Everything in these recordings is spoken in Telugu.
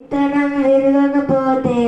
విత్తనం విరగకపోతే ఫలించునా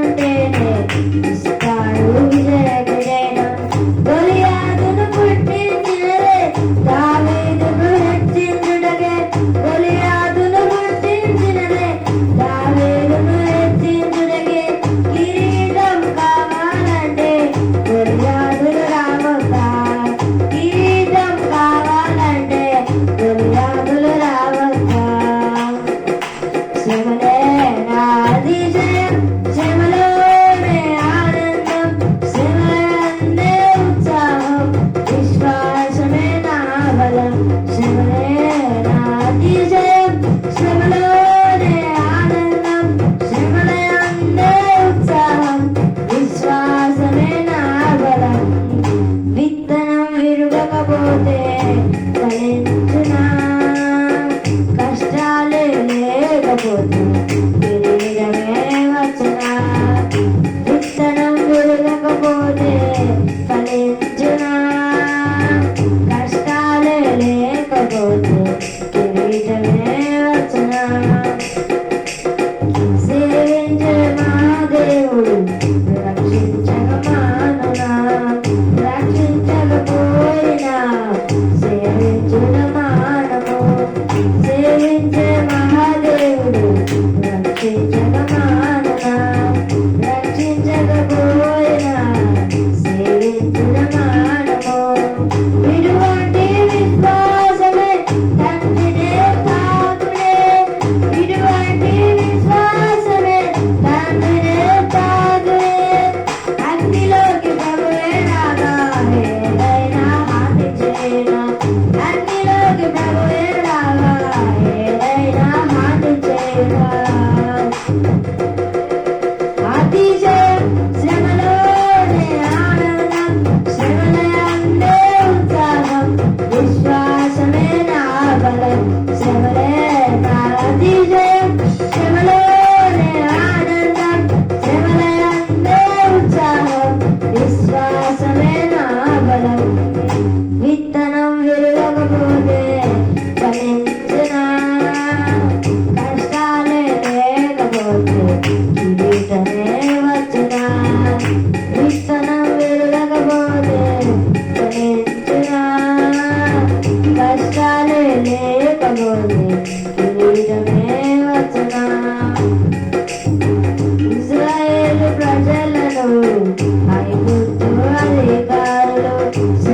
విశ్వాసమే నా బలం. విత్తనం విరగకపోతే ఫలించిన. కష్టాలే లేకపోతే కిరీటమే వచ్చిన. విత్తనం విరగకపోతే ఫలించిన. కష్టాలే లేకపోతే Jesus.